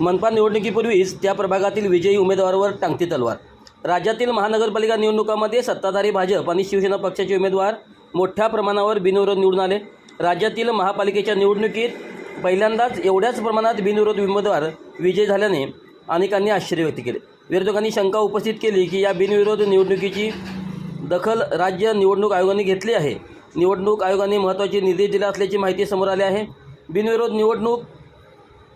मनपा निवडणुकीपूर्वीच त्या प्रभागातील विजयी उमेदवारावर टांगती तलवार. राज्यातील महानगरपालिका निवडणुकामध्ये सत्ताधारी भाजप आणि शिवसेना पक्षाचे उमेदवार मोठ्या प्रमाणावर बिनविरोध निवडून आले. राज्यातील महापालिकेच्या निवडणुकीत पहिल्यांदाच एवढ्याच प्रमाणात बिनविरोध उमेदवार विजय झाल्याने अनेकांनी आश्चर्य व्यक्त केले. विरोधकांनी शंका उपस्थित केली की या बिनविरोध निवडणुकीची दखल राज्य निवडणूक आयोगाने घेतली आहे. निवडणूक आयोगाने महत्त्वाचे निर्देश दिले असल्याची माहिती समोर आली आहे. बिनविरोध निवडणूक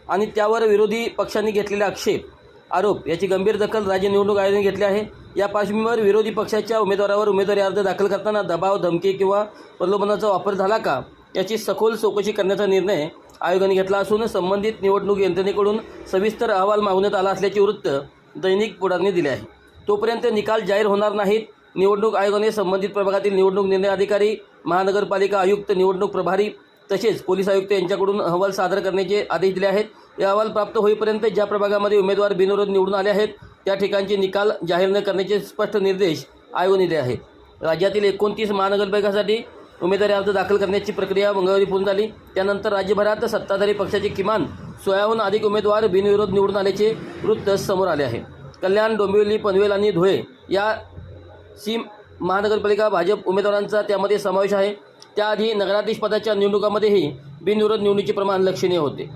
आणि त्यावर विरोधी पक्षांनी घेतलेले आक्षेप आरोप याची गंभीर दखल राज्य निवडणूक आयोगाने घेतली आहे. या पार्श्वभूमीवर विरोधी पक्षाच्या उमेदवारावर उमेदवारी अर्ज दाखल करताना दबाव धमकी किंवा प्रलोभनाचा वापर झाला का याची सखोल चौकशी करण्याचा निर्णय आयोगाने घेतला असून संबंधित निवडणूक यंत्रणेकडून सविस्तर अहवाल मागवण्यात आला असल्याचे वृत्त दैनिक पुढारने दिले आहे. तोपर्यंत निकाल जाहीर होणार नाहीत. निवडणूक आयोगाने संबंधित प्रभागातील निवडणूक निर्णय अधिकारी महानगरपालिका आयुक्त निवडणूक प्रभारी तसेच पोलीस आयुक्त यांच्याकडून अहवाल सादर करण्याचे आदेश दिले आहेत. हे अहवाल प्राप्त होईपर्यंत ज्या प्रभागामध्ये उमेदवार बिनविरोध निवडून आले आहेत त्या ठिकाणचे निकाल जाहीर न करण्याचे स्पष्ट निर्देश आयोगाने दिले आहेत. राज्यातील एकोणतीस महानगरपालिकासाठी उमेदवारी अर्ज दाखल करण्याची प्रक्रिया मंगळवारी पूर्ण झाली. त्यानंतर राज्यभरात सत्ताधारी पक्षाचे किमान सोळाहून अधिक उमेदवार बिनविरोध निवडून आल्याचे वृत्त समोर आले आहे. कल्याण डोंबिवली पनवेल आणि धुळे या सी महानगरपालिका भाजप उमेदवारांचा त्यामध्ये समावेश आहे. त्याआधी नगराधीश पदाच्या निवडणुकामध्येही बिनविरोध निवडणुकीचे प्रमाण लक्षणीय होते.